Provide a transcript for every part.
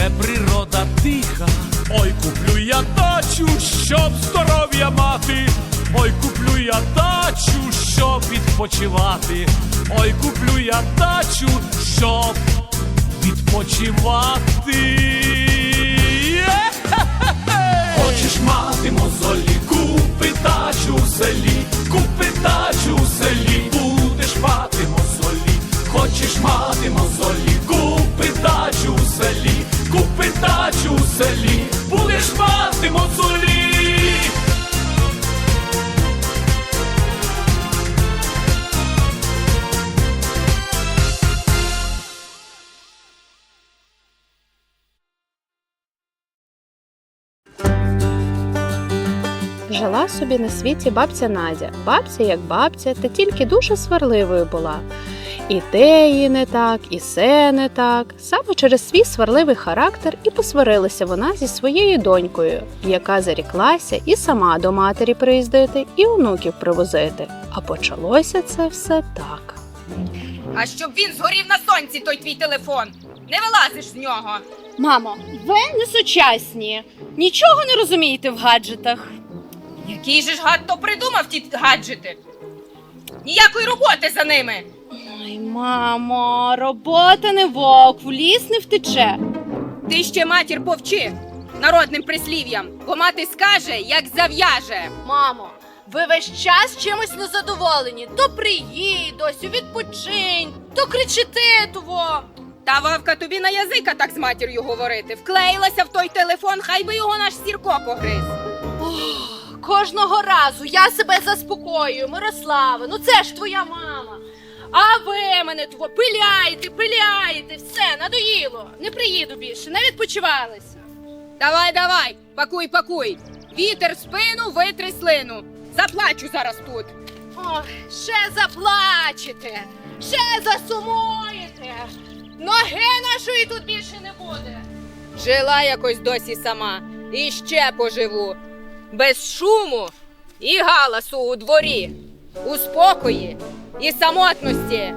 де природа тиха. Ой, куплю я дачу, щоб здоров'я мати. Ой, куплю я дачу, щоб відпочивати. Ой, куплю я дачу, щоб відпочивати. Хочеш мати мозолі, купи дачу в селі, купи дачу в селі, будеш мати мозолі. Хочеш мати мозолі, дачу в селі, будеш мати мозолі. Жила собі на світі бабця Надя. Бабця як бабця, та тільки дуже сварливою була. І те її не так, і се не так. Саме через свій сварливий характер і посварилася вона зі своєю донькою, яка заріклася і сама до матері приїздити, і онуків привозити. А почалося це все так. А щоб він згорів на сонці, той твій телефон. Не вилазиш з нього. Мамо, ви не сучасні, нічого не розумієте в гаджетах. Який же ж гад то придумав ті гаджети? Ніякої роботи за ними. Ой, мамо, робота не вовк, в ліс не втече. Ти ще матір повчи народним прислів'ям, бо мати скаже, як зав'яже. Мамо, ви весь час чимось незадоволені. То приїдь, ось відпочинь, то кричите того. Та Вовка тобі на язика так з матір'ю говорити. Вклеїлася в той телефон, хай би його наш сірко погриз. Ох, кожного разу я себе заспокоюю, Мирославе, ну це ж твоя мама. А ви мене тво пиляєте, пиляєте, все, надоїло. Не приїду більше, не відпочивалися. Давай, давай, пакуй, пакуй. Вітер в спину, витри слину. Заплачу зараз тут. Ох, ще заплачете, ще засумуєте. Ноги нашої тут більше не буде. Жила якось досі сама. І ще поживу. Без шуму і галасу у дворі, у спокої і самотності.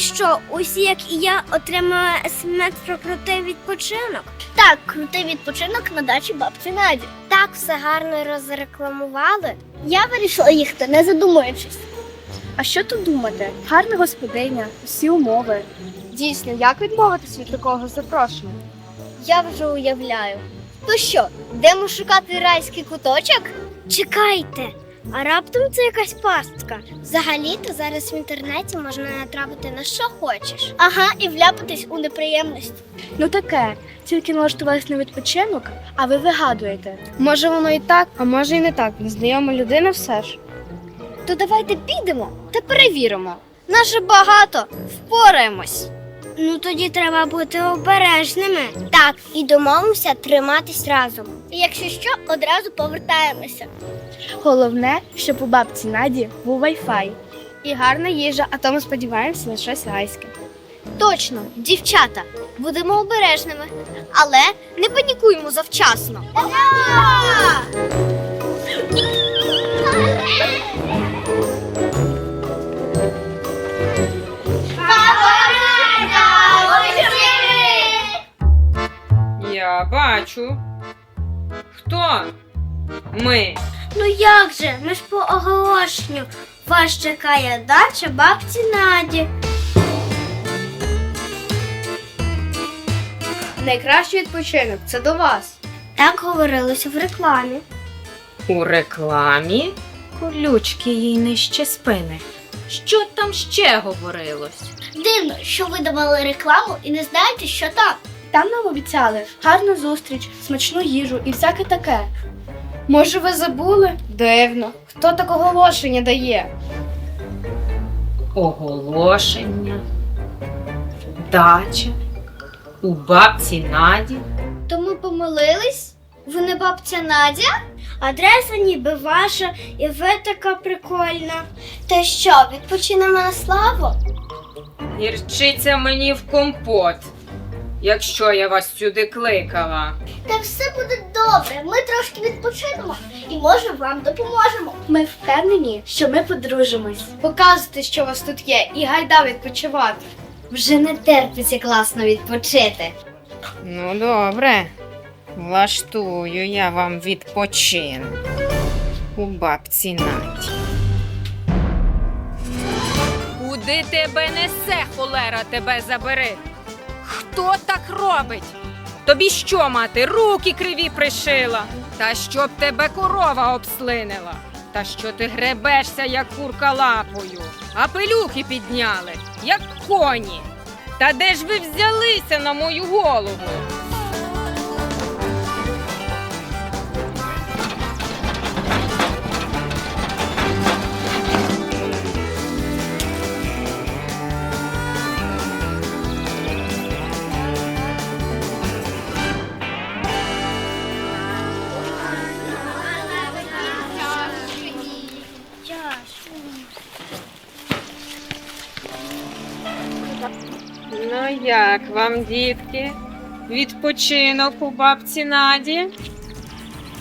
Що, усі, як і я, отримали смс про крутий відпочинок? Так, крутий відпочинок на дачі бабці Наді. Так, все гарно розрекламували. Я вирішила їхати, не задумуючись. А що тут думати? Гарна господиня, всі умови. Дійсно, як відмовитися від такого запрошення? Я вже уявляю. То що, йдемо шукати райський куточок? Чекайте, а раптом це якась пастка. Взагалі-то зараз в інтернеті можна натрапити на що хочеш. Ага, і вляпатись у неприємності. Ну таке, тільки налаштувались на відпочинок, а ви вигадуєте. Може воно і так, а може і не так. Незнайома людина все ж. То давайте підемо та перевіримо. Нас багато, впораємось. Ну тоді треба бути обережними. Так, і домовимося триматись разом. І якщо що, одразу повертаємося. Головне, щоб у бабці Наді був вайфай. І гарна їжа, а то ми сподіваємося на щось райське. Точно, дівчата, будемо обережними, але не панікуємо завчасно. Я бачу. Хто? Ми. Ну як же? Ми ж по оголошенню. Вас чекає дача бабці Наді. Найкращий відпочинок це до вас. Так говорилося в рекламі. У рекламі колючки їй нижче спини. Що там ще говорилось? Дивно, що ви давали рекламу і не знаєте, що там. Там нам обіцяли гарну зустріч, смачну їжу і всяке таке. Може, ви забули? Дивно. Хто так оголошення дає? Оголошення. Дача. У бабці Наді. То ми помилились? Ви не бабця Надя? Адреса ніби ваша, і ви така прикольна. То що, відпочинемо на славу? Гірчиця мені в компот, якщо я вас сюди кликала. Та все буде добре. Ми трошки відпочинемо і може вам допоможемо. Ми впевнені, що ми подружимось. Показуйте, що у вас тут є, і гайда відпочивати. Вже не терпиться класно відпочити. Ну, добре. Влаштую я вам відпочинок у бабці Наді. Куди тебе несе, холера, тебе забери? Хто так робить? Тобі що, мати, руки криві пришила? Та щоб тебе корова обслинила? Та що ти гребешся, як курка лапою? А пилюки підняли, як коні. Та де ж ви взялися на мою голову? Ну як вам, дітки? Відпочинок у бабці Наді?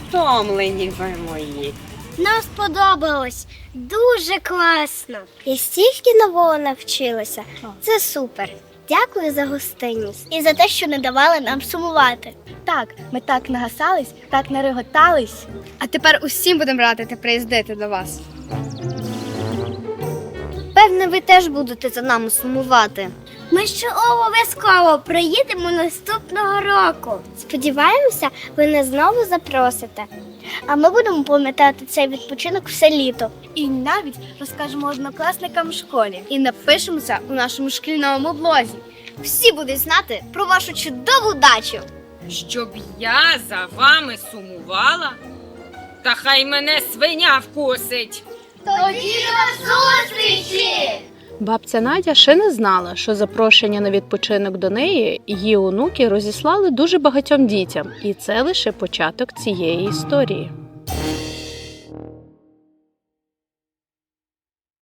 Втомлені ви мої. Нам сподобалось. Дуже класно. Я стільки нового навчилася. Це супер. Дякую за гостинність і за те, що не давали нам сумувати. Так, ми так нагасались, так нареготались. А тепер усім будемо радити приїздити до вас. Певне, ви теж будете за нами сумувати. Ми ще обов'язково приїдемо наступного року. Сподіваємося, ви нас знову запросите. А ми будемо пам'ятати цей відпочинок все літо. І навіть розкажемо однокласникам в школі і напишемо це у нашому шкільному блозі. Всі будуть знати про вашу чудову дачу. Щоб я за вами сумувала? Та хай мене свиня вкусить. Тоді до зустрічі! Бабця Надя ще не знала, що запрошення на відпочинок до неї її онуки розіслали дуже багатьом дітям, і це лише початок цієї історії.